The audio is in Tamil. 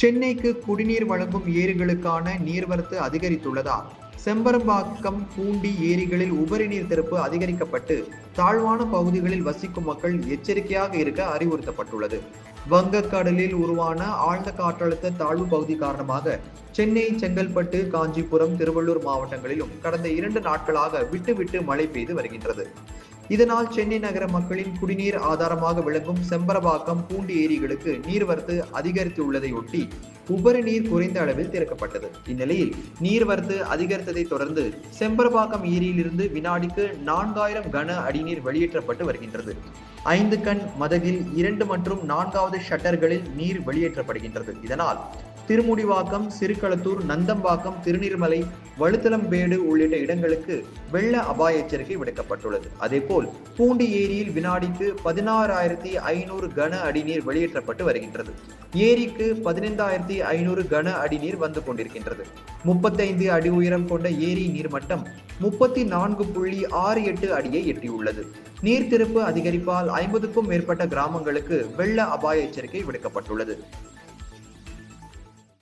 சென்னைக்கு குடிநீர் வழங்கும் ஏரிகளுக்கான நீர்வரத்து அதிகரித்துள்ளதால் செம்பரம்பாக்கம் பூண்டி ஏரிகளில் உபரி நீர் திறப்பு அதிகரிக்கப்பட்டு தாழ்வான பகுதிகளில் வசிக்கும் மக்கள் எச்சரிக்கையாக இருக்க அறிவுறுத்தப்பட்டுள்ளது. வங்கக்கடலில் உருவான ஆழ்ந்த காற்றழுத்த தாழ்வு பகுதி காரணமாக சென்னை செங்கல்பட்டு காஞ்சிபுரம் திருவள்ளூர் மாவட்டங்களிலும் கடந்த இரண்டு நாட்களாக விட்டு விட்டு மழை பெய்து வருகின்றது. இதனால் சென்னை நகர மக்களின் குடிநீர் ஆதாரமாக விளங்கும் செம்பரபாக்கம் பூண்டி ஏரிகளுக்கு நீர்வரத்து அதிகரித்துள்ளதை ஒட்டி உபரி நீர் குறைந்த அளவில் திறக்கப்பட்டது. இந்நிலையில் நீர்வரத்து அதிகரித்ததை தொடர்ந்து செம்பரபாக்கம் ஏரியிலிருந்து வினாடிக்கு நான்காயிரம் கன அடிநீர் வெளியேற்றப்பட்டு வருகின்றது. ஐந்து கண் மதகில் இரண்டு மற்றும் நான்காவது ஷட்டர்களில் நீர் வெளியேற்றப்படுகின்றது. இதனால் திருமுடிவாக்கம் சிறுகளத்தூர் நந்தம்பாக்கம் திருநீர்மலை வழுத்தலம்பேடு உள்ளிட்ட இடங்களுக்கு வெள்ள அபாய எச்சரிக்கை விடுக்கப்பட்டுள்ளது. அதேபோல் பூண்டி ஏரியில் வினாடிக்கு பதினாறாயிரத்தி ஐநூறு கன அடி நீர் வெளியேற்றப்பட்டு வருகின்றது. ஏரிக்கு பதினைந்தாயிரத்தி ஐநூறு கன அடி நீர் வந்து கொண்டிருக்கின்றது. முப்பத்தைந்து அடி உயரம் கொண்ட ஏரி நீர்மட்டம் முப்பத்தி நான்கு புள்ளி ஆறு எட்டு அடியை எட்டியுள்ளது. நீர் திருப்பு அதிகரிப்பால் ஐம்பதுக்கும் மேற்பட்ட கிராமங்களுக்கு வெள்ள அபாய எச்சரிக்கை விடுக்கப்பட்டுள்ளது.